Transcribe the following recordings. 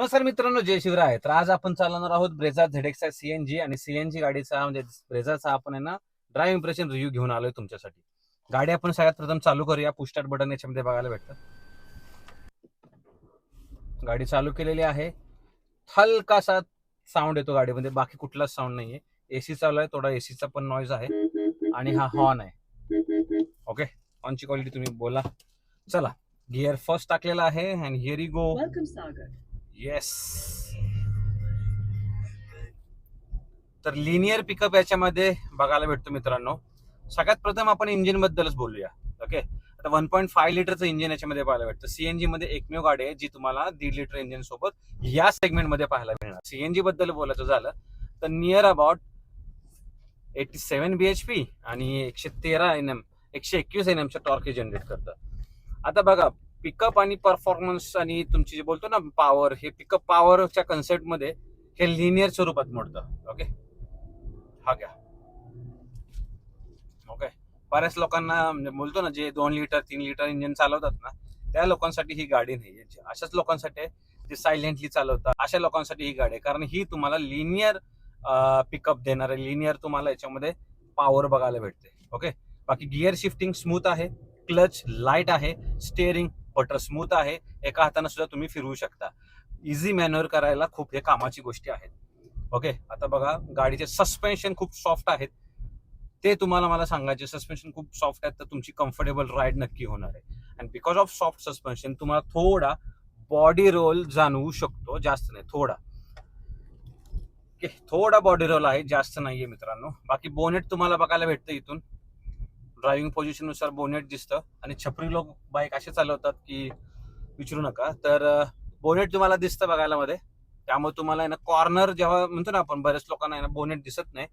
मित्रांनो जय शिवराय. तर आज आपण चालणार आहोत ब्रेझा झेडेक्स सीएनजी आणि सीएनजी गाडीचा म्हणजे ब्रेझाचा आपण आहे ना ड्राईव्ह इम्प्रेशन रिव्ह्यू घेऊन आलोय तुमच्यासाठी. गाडी आपण सगळ्यात प्रथम चालू करूया. पुस्टार्ट बटन याच्यामध्ये बघायला भेटतात गाडी चालू केलेली आहे. हलकासा साऊंड येतो गाडीमध्ये. बाकी कुठलाच साऊंड नाहीये. एसी चालू आहे. थोडा एसीचा पण नॉईज आहे. आणि हा हॉर्न आहे. ओके हॉर्नची क्वालिटी तुम्ही बोला. चला. गिअर फर्स्ट टाकलेला आहे. अँड हिअर गो येस तर लिनियर पिकअप याच्यामध्ये बघायला भेटतो मित्रांनो. सगळ्यात प्रथम आपण इंजिन बद्दलच बोलूया. ओके आता वन पॉईंट फाय लिटरचं इंजिन याच्यामध्ये पाहायला भेटतं. सीएनजी मध्ये एकमेव गाडी आहे जी तुम्हाला दीड लिटर इंजिन सोबत या सेगमेंटमध्ये पाहायला मिळणार. सीएनजी बद्दल बोलायचं झालं तर near about eighty seven BHP आणि एकशे तेरा एन एम एकशे एकवीस एन एमचं टॉर्क हे जनरेट करतं. आता बघा पिकअप आणि परफॉर्मन्स आणि तुमची जे बोलतो ना पॉवर हे पिकअप पॉवरच्या कन्सेप्टमध्ये हे लिनियर स्वरूपात मोडतं. ओके हा घ्या. ओके बऱ्याच लोकांना म्हणजे बोलतो ना जे दोन लिटर तीन लिटर इंजिन चालवतात ना त्या लोकांसाठी ही गाडी नाही अशाच लोकांसाठी ते सायलेंटली चालवतात. अशा लोकांसाठी ही गाडी आहे. कारण ही तुम्हाला लिनियर पिकअप देणार आहे लिनियर तुम्हाला याच्यामध्ये पॉवर बघायला भेटते. ओके बाकी गिअर शिफ्टिंग स्मूथ आहे. क्लच लाइट आहे. स्टेअरिंग बटर स्मूथ आहे एका हाताने सुद्धा तुम्ही फिरवू शकता. इझी मॅन्युअर करायला खूप हे कामाची गोष्टी आहेत. ओके आता बघा गाडीचे सस्पेन्शन खूप सॉफ्ट आहेत. ते तुम्हाला मला सांगायचे सस्पेन्शन खूप सॉफ्ट आहेत तर तुमची कम्फर्टेबल राईड नक्की होणार आहे. And because of soft suspension तुम्हाला थोडा बॉडी रोल जाणवू शकतो जास्त नाही थोडा. थोडा बॉडी रोल आहे जास्त नाहीये मित्रांनो. बाकी बोनेट तुम्हाला बघायला भेटतं इथून. ड्रायव्हिंग पोझिशननुसार बोनेट दिसतं. आणि छपरी लोक बाईक असे चालवतात की विचारू नका. तर बोनेट तुम्हाला दिसतं बघायला मध्ये. त्यामुळे तुम्हाला आहे ना कॉर्नर जेव्हा म्हणतो ना आपण बऱ्याच लोकांना आहे ना बोनेट दिसत नाही.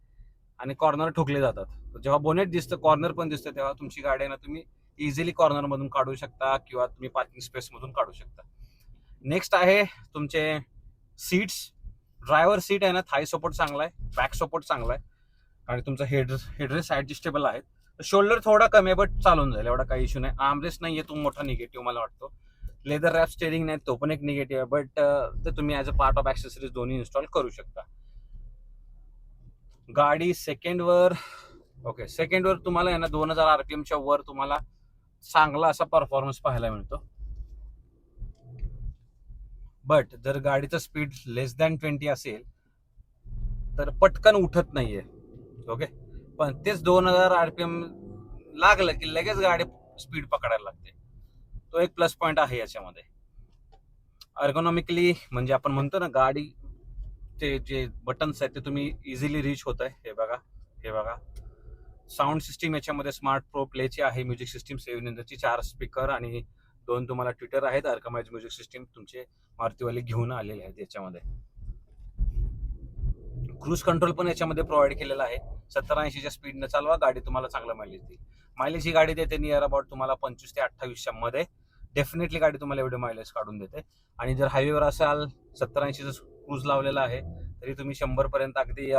आणि कॉर्नर ठोकले जातात. जेव्हा बोनेट दिसतं कॉर्नर पण दिसतं तेव्हा तुमची गाडी आहे ना तुम्ही इझिली कॉर्नरमधून काढू शकता किंवा तुम्ही पार्किंग स्पेसमधून काढू शकता. नेक्स्ट आहे तुमचे सीट्स ड्रायव्हर सीट आहे ना थाय सपोर्ट चांगला आहे बॅक सपोर्ट चांगला आहे. आणि तुमचा हेड हेडरेस ॲडजस्टेबल आहेत. शोल्डर थोडा कमी आहे बट चालून जाईल एवढा काही इश्यू नाही. आर्मरेस नाहीये तो मोठा निगेटिव्ह मला वाटतो. लेदर रॅप स्टेरिंग नाही तो पण एक निगेटिव्ह आहे बट ते तुम्ही as a part of accessories दोन्ही इन्स्टॉल करू शकता. गाडी सेकंडवर ओके सेकंडवर तुम्हाला आहे ना दोन हजार आरपीएमच्या वर तुम्हाला चांगला असा परफॉर्मन्स पाहायला मिळतो. बट जर गाडीचं स्पीड लेस दॅन ट्वेंटी असेल तर पटकन उठत नाहीये ओके पण तेच दोन हजार आरपीएम लागलं की लगेच गाडी स्पीड पकडायला लागते. तो एक प्लस पॉईंट आहे याच्यामध्ये. अर्गोनॉमिकली म्हणजे आपण म्हणतो ना गाडी ते जे बटन्स आहेत ते तुम्ही इझिली रीच होत आहे हे बघा हे बघा. साऊंड सिस्टीम याच्यामध्ये स्मार्ट प्रो प्लेची आहे म्युझिक सिस्टीम सेव्हन चार स्पीकर आणि दोन तुम्हाला ट्विटर आहेत. अर्कमाइज म्युझिक सिस्टीम तुमचे मारुतीवाले घेऊन आलेले आहेत याच्यामध्ये. क्रूज कंट्रोल पण याच्यामध्ये प्रोव्हाइड केलेला आहे. सत्तर ऐंशीच्या स्पीडनं चालवा गाडी तुम्हाला चांगला मायलेज देईल. मायलेज ही गाडी देते नियर अबाउट तुम्हाला पंचवीस ते अठ्ठावीसच्या मध्ये. डेफिनेटली गाडी तुम्हाला एवढे मायलेज काढून देते. आणि जर हायवेवर असाल सत्तर ऐंशीचं क्रूज लावलेला आहे तरी तुम्ही शंभरपर्यंत अगदी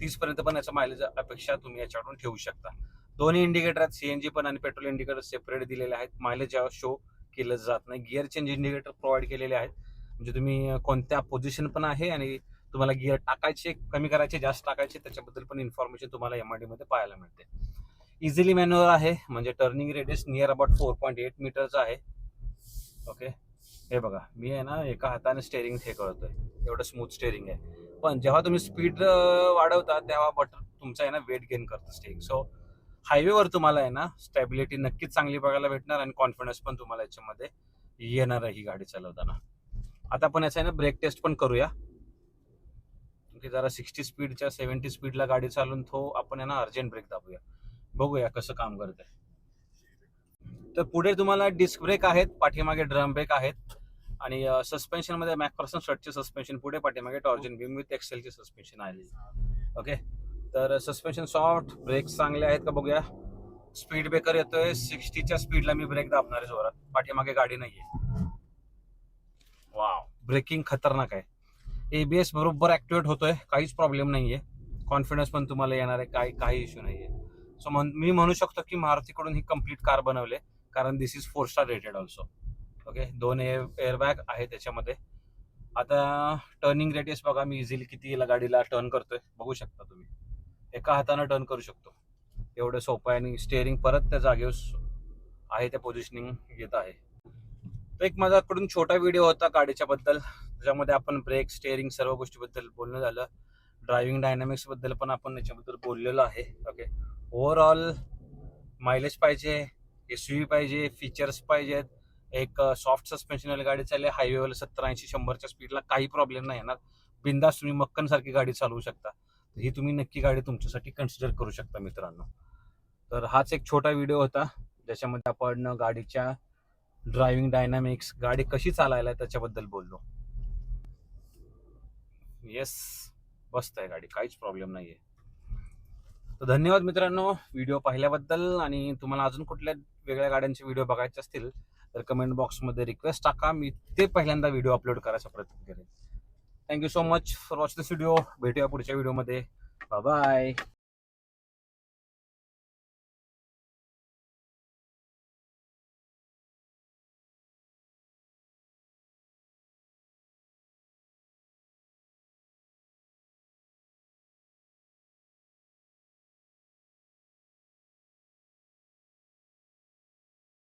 तीसपर्यंत पण याचा मायलेज अपेक्षा तुम्ही याच्याकडून ठेवू शकता. दोन्ही इंडिकेटर आहेत सीएनजी पण आणि पेट्रोल इंडिकेटर सेपरेट दिलेले आहेत. मायलेज शो केलं जात नाही. गिअर चेंज इंडिकेटर प्रोव्हाइड केलेले आहेत. म्हणजे तुम्ही कोणत्या पोझिशन पण आहे आणि तुम्हाला गिअर टाकायचे कमी करायचे जास्त टाकायचे त्याच्याबद्दल पण इन्फॉर्मेशन तुम्हाला एम आरमध्ये पाहायला मिळते. इझिली मॅन्युअर आहे म्हणजे turning radius near about four point eight मीटरचा आहे. ओके हे बघा मी आहे ना एका हाताने स्टेअरिंग हे करतोय. एवढं स्मूथ स्टेअरिंग आहे. पण जेव्हा तुम्ही स्पीड वाढवता तेव्हा बटन तुमचा आहे ना वेट गेन करतं स्टेअरिंग सो हायवेवर तुम्हाला आहे ना स्टॅबिलिटी नक्कीच चांगली बघायला भेटणार आणि कॉन्फिडन्स पण तुम्हाला याच्यामध्ये येणार आहे ही गाडी चालवताना. आता आपण याचा आहे ना ब्रेक टेस्ट पण करूया. की जरा सिक्स्टी स्पीडच्या सेव्हन्टी स्पीडला गाडी चालून तो आपण यांना अर्जंट ब्रेक दाबूया. बघूया कसं काम करत आहे तर पुढे तुम्हाला डिस्क ब्रेक आहेत पाठीमागे ड्रम ब्रेक आहेत आणि सस्पेन्शनमध्ये मॅकपर्सन शर्टचे सस्पेन्शन पुढे पाठीमागे टॉर्जन बीम विथ एक्सेलचे सस्पेन्शन आले ओके तर सस्पेन्शन सॉफ्ट ब्रेक चांगले आहेत का बघूया. स्पीड ब्रेकर येतोय सिक्स्टीच्या स्पीडला मी ब्रेक दाबणार आहे जोरात. पाठीमागे गाडी नाहीये. वाव ब्रेकिंग खतरनाक आहे. एबीएस बरोबर ॲक्टिवेट होतोय काहीच प्रॉब्लेम नाही आहे कॉन्फिडन्स पण तुम्हाला येणार आहे काही काही इश्यू आहे सो मी म्हणू शकतो की मारुतीकडून ही कंप्लीट कार बनवले कारण this is four star rated also okay दोन एअर एअरबॅग आहे त्याच्यामध्ये. आता टर्निंग रेडियस बघा मी इझिली किती गाडीला टर्न करतोय. बघू शकता तुम्ही. एका हातानं टर्न करू शकतो. एवढं सोपं आहे आणि स्टेअरिंग परत त्या जागेवर आहे त्या पोझिशनिंग येत आहे. तर एक माझ्याकडून छोटा व्हिडिओ होता गाडीच्या बद्दल. त्याच्यामध्ये आपण ब्रेक स्टेअरिंग सर्व गोष्टीबद्दल बोलणं झालं. ड्रायव्हिंग डायनॅमिक्सबद्दल पण आपण याच्याबद्दल बोललेलो आहे. ओके ओव्हरऑल मायलेज पाहिजे एस व्ही पाहिजे फीचर्स पाहिजेत एक सॉफ्ट सस्पेन्शन गाडी चालली हायवेवर सत्तर ऐंशी शंभरच्या स्पीडला काही प्रॉब्लेम नाही येणार. बिंदास तुम्ही मक्कनसारखी गाडी चालवू शकता. ही तुम्ही नक्की गाडी तुमच्यासाठी कन्सिडर करू शकता मित्रांनो. तर हाच एक छोटा व्हिडिओ होता. ज्याच्यामध्ये आपण गाडीच्या ड्रायव्हिंग डायनामिक्स गाडी कशी चालायला आहे त्याच्याबद्दल बोललो. येस बसत आहे गाडी. काहीच प्रॉब्लेम नाही आहे तर धन्यवाद मित्रांनो व्हिडिओ पाहिल्याबद्दल आणि तुम्हाला अजून कुठल्या वेगळ्या गाड्यांचे व्हिडिओ बघायचे असतील तर कमेंट बॉक्समध्ये रिक्वेस्ट टाका. मी ते पहिल्यांदा व्हिडिओ अपलोड करायचा प्रयत्न करेन. Thank you so much for watch this video भेटूया पुढच्या व्हिडिओमध्ये बाय